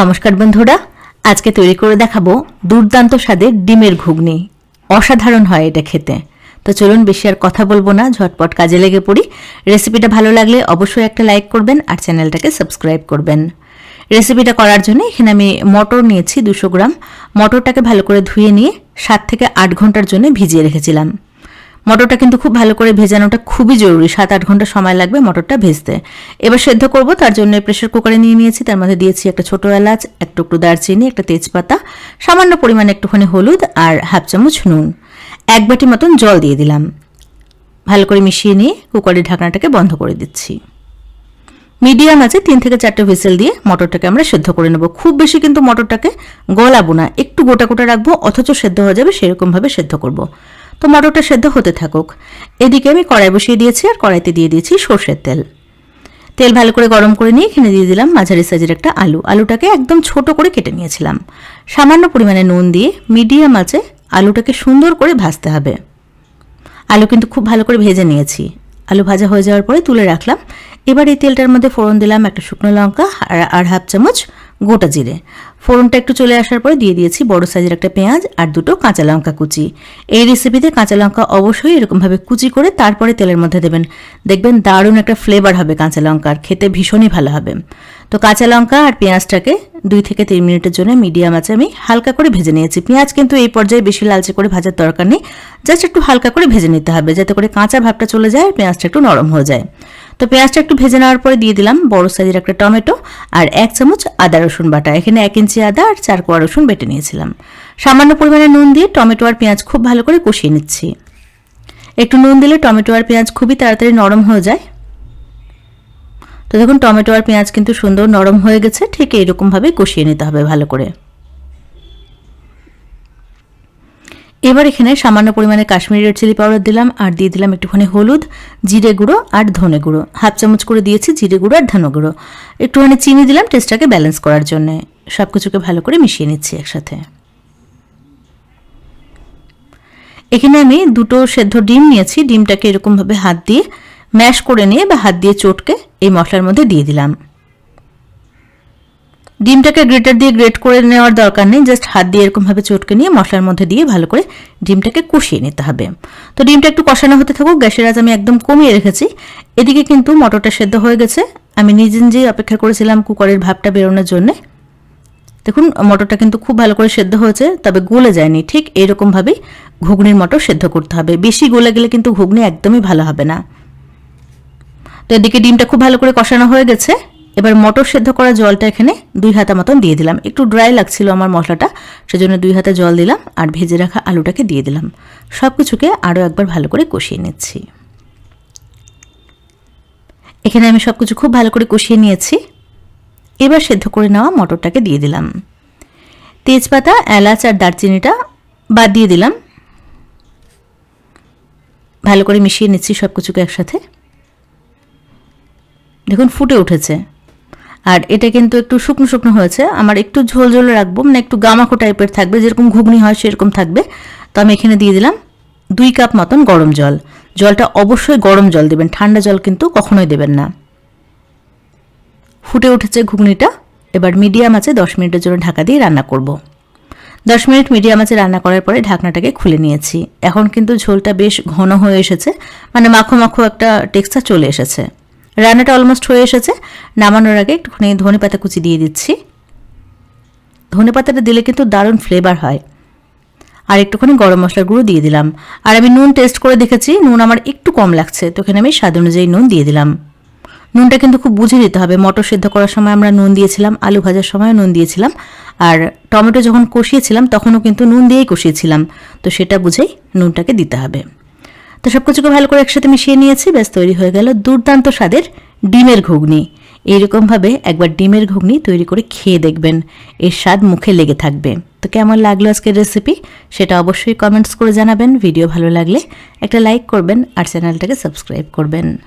নমস্কার বন্ধুরা, আজকে তৈরি করে দেখাবো দুর্দান্ত স্বাদের ডিমের ঘুগনি। অসাধারণ হয় এটা খেতে। তো চলুন বেশি আর কথা বলব না, ঝটপট কাজে লেগে পড়ি। রেসিপিটা ভালো লাগলে অবশ্যই একটা লাইক করবেন আর চ্যানেলটাকে সাবস্ক্রাইব করবেন। রেসিপিটা করার জন্য এখানে আমি মটর নিয়েছি দুশো গ্রাম। মটরটাকে ভালো করে ধুয়ে নিয়ে সাত থেকে আট ঘণ্টার জন্য ভিজিয়ে রেখেছিলাম। মটরটা কিন্তু খুব ভালো করে ভেজানোটা খুবই জরুরি। সাত আট ঘণ্টা সময় লাগবে মটরটা ভেজতে। এবার সেদ্ধ করব, তার জন্য প্রেশার কুকারে নিয়ে নিয়েছি। তার মধ্যে দিয়েছি একটা ছোট এলাচ, এক টুকরো দারচিনি, একটা তেজপাতা, সামান্য পরিমাণে একটুখানি হলুদ আর হাফ চামচ নুন। এক বাটি মতন জল দিয়ে দিলাম। ভালো করে মিশিয়ে নিয়ে কুকারের ঢাকনাটাকে বন্ধ করে দিচ্ছি। মিডিয়াম আছে তিন থেকে চারটে হুইসেল দিয়ে মটরটাকে আমরা সেদ্ধ করে নেব। খুব বেশি কিন্তু মটরটাকে গলাবো না। একটু গোটা গোটা রাখব, অথচ সেদ্ধ হয়ে যাবে, সেরকমভাবে সেদ্ধ করব। তো মটরটা সেদ্ধ হতে থাকুক। এদিকে আমি কড়াই বসিয়ে দিয়েছি আর কড়াইতে দিয়ে দিয়েছি সর্ষের তেল। তেল ভালো করে গরম করে নিয়ে এখানে দিয়ে দিলাম মাঝারি সাইজের একটা আলু। আলুটাকে একদম ছোট করে কেটে নিয়েছিলাম। সামান্য পরিমাণে নুন দিয়ে মিডিয়াম আছে আলুটাকে সুন্দর করে ভাজতে হবে। আলু কিন্তু খুব ভালো করে ভেজে নিয়েছি। আলু ভাজা হয়ে যাওয়ার পরে তুলে রাখলাম। এবার এই তেলটার মধ্যে ফোড়ন দিলাম একটা শুকনো লঙ্কা আর হাফ চামচ গোটা জিরে। ফোড়নটা একটু চলে আসার পরে দিয়ে দিয়েছি বড় সাইজের একটা পেঁয়াজ আর দুটো কাঁচা লঙ্কা কুচি। এই রেসিপিতে কাঁচা লঙ্কা অবশ্যই এরকমভাবে কুচি করে তারপরে তেলের মধ্যে দেবেন। দেখবেন দারুণ একটা ফ্লেভার হবে কাঁচা লঙ্কার খেতে ভীষণই ভালো হবে। তো কাঁচা লঙ্কা আর পেঁয়াজটাকে দুই থেকে তিন মিনিটের জন্য মিডিয়াম আছে আমি হালকা করে ভেজে নিয়েছি। পেঁয়াজ কিন্তু এই পর্যায়ে বেশি লালচে করে ভাজার দরকার নেই। জাস্ট একটু হালকা করে ভেজে নিতে হবে যাতে করে কাঁচা ভাবটা চলে যায় পেঁয়াজটা একটু নরম হয়ে যায়। তো পেঁয়াজটা একটু ভেজে নেওয়ার পরে দিয়ে দিলাম বড় সাইজের একটা টমেটো আর এক চামচ আদা রসুন বাটা। এখানে এক ইঞ্চি আদা আর চার কোয়া রসুন বেটে নিয়েছিলাম। সামান্য পরিমাণে নুন দিয়ে টমেটো আর পেঁয়াজ খুব ভালো করে কষিয়ে নিচ্ছি। একটু নুন দিলে টমেটো আর পেঁয়াজ খুবই তাড়াতাড়ি নরম হয়ে যায়। তো দেখুন, টমেটো আর পেঁয়াজ কিন্তু সুন্দর নরম হয়ে গেছে, ঠিক এইরকমভাবে কষিয়ে নিতে হবে ভালো করে। এবার এখানে সামান্য পরিমাণে কাশ্মীরি রেড চিলি পাউডার দিলাম, আর দিয়ে দিলাম একটুখানি হলুদ, জিরে গুঁড়ো আর ধনে গুঁড়ো। হাফ চামচ করে দিয়েছি জিরে গুঁড়ো আর ধনে গুঁড়ো। একটুখানি চিনি দিলাম টেস্টটাকে ব্যালেন্স করার জন্য। সব কিছুকে ভালো করে মিশিয়ে নিচ্ছি একসাথে। এখানে আমি দুটো সেদ্ধ ডিম নিয়েছি, ডিমটাকে এরকমভাবে হাত দিয়ে ম্যাশ করে নিয়ে বা হাত দিয়ে চটকে এই মশলার মধ্যে দিয়ে দিলাম। ডিমটাকে গ্রেটার দিয়ে গ্রেট করে নেওয়ার দরকার নেই, জাস্ট হাত দিয়ে এরকমভাবে চটকে নিয়ে মশলার মধ্যে দিয়ে ভালো করে ডিমটাকে কষিয়ে নিতে হবে। তো ডিমটা একটু কষানো হতে থাকুক, গ্যাসের আজ আমি একদম কমিয়ে রেখেছি। এদিকে কিন্তু মটরটা সেদ্ধ হয়ে গেছে। আমি নিজে নিজেই অপেক্ষা করেছিলাম কুকারের ভাবটা বেরোনোর জন্যে। দেখুন, মটরটা কিন্তু খুব ভালো করে সেদ্ধ হয়েছে, তবে গলে যায়নি। ঠিক এইরকমভাবেই ঘুগনির মটর সেদ্ধ করতে হবে। বেশি গলে গেলে কিন্তু ঘুগনি একদমই ভালো হবে না। তো এদিকে ডিমটা খুব ভালো করে কষানো হয়ে গেছে। এবার মটর সেদ্ধ করা জলটা এখানে দুই হাতা মতন দিয়ে দিলাম। একটু ড্রাই লাগছিল আমার মশলাটা, সেজন্য দুই হাতে জল দিলাম আর ভেজে রাখা আলুটাকে দিয়ে দিলাম। সব কিছুকে আরও একবার ভালো করে কষিয়ে নিচ্ছি। এখানে আমি সব কিছু খুব ভালো করে কষিয়ে নিয়েছি। এবার সেদ্ধ করে নেওয়া মটরটাকে দিয়ে দিলাম। তেজপাতা, এলাচ আর দারচিনিটা বাদ দিয়ে দিলাম। ভালো করে মিশিয়ে নিচ্ছি সব কিছুকে একসাথে। দেখুন ফুটে উঠেছে। আর এটা কিন্তু একটু শুকনো শুকনো হয়েছে। আমার একটু ঝোল ঝোল রাখব মানে একটু গামাখো টাইপের থাকবে, যেরকম ঘুগনি হয় সেরকম থাকবে। তো আমি এখানে দিয়ে দিলাম দুই কাপ মতন গরম জল। জলটা অবশ্যই গরম জল দেবেন, ঠান্ডা জল কিন্তু কখনোই দেবেন না। ফুটে উঠেছে ঘুগনিটা। এবার মিডিয়াম আছে, দশ মিনিটের জন্য ঢাকা দিয়ে রান্না করব। দশ মিনিট মিডিয়াম আছে রান্না করার পরে ঢাকনাটাকে খুলে নিয়েছি। এখন কিন্তু ঝোলটা বেশ ঘন হয়ে এসেছে মানে মাখো মাখো একটা টেক্সচার চলে এসেছে। রান্নাটা অলমোস্ট হয়ে এসেছে। নামানোর আগে একটুখানি ধনে পাতা কুচি দিয়ে দিচ্ছি। ধনে পাতাটা দিলে কিন্তু দারুণ ফ্লেভার হয়। আর একটুখানি গরম মশলার গুঁড়ো দিয়ে দিলাম। আর আমি নুন টেস্ট করে দেখেছি, নুন আমার একটু কম লাগছে, তো এখানে আমি স্বাদ অনুযায়ী নুন দিয়ে দিলাম। নুনটা কিন্তু খুব বুঝে দিতে হবে। মটর সেদ্ধ করার সময় আমরা নুন দিয়েছিলাম, আলু ভাজার সময় নুন দিয়েছিলাম। আর টমেটো যখন কষিয়েছিলাম, তখনও কিন্তু নুন দিয়েই কষিয়েছিলাম। তো সেটা বুঝেই নুনটাকে দিতে হবে। তো সব কিছুকে ভালো করে একসাথে মিশিয়ে নিয়েছি, ব্যাস তৈরি হয়ে গেল দুর্দান্ত স্বাদের ডিমের ঘুগনি। এইরকমভাবে একবার ডিমের ঘুগনি তৈরি করে খেয়ে দেখবেন, এর স্বাদ মুখে লেগে থাকবে। তো কেমন লাগল আজকের রেসিপি সেটা অবশ্যই কমেন্টস করে জানাবেন। ভিডিও ভালো লাগলে একটা লাইক করবেন আর চ্যানেলটাকে সাবস্ক্রাইব করবেন।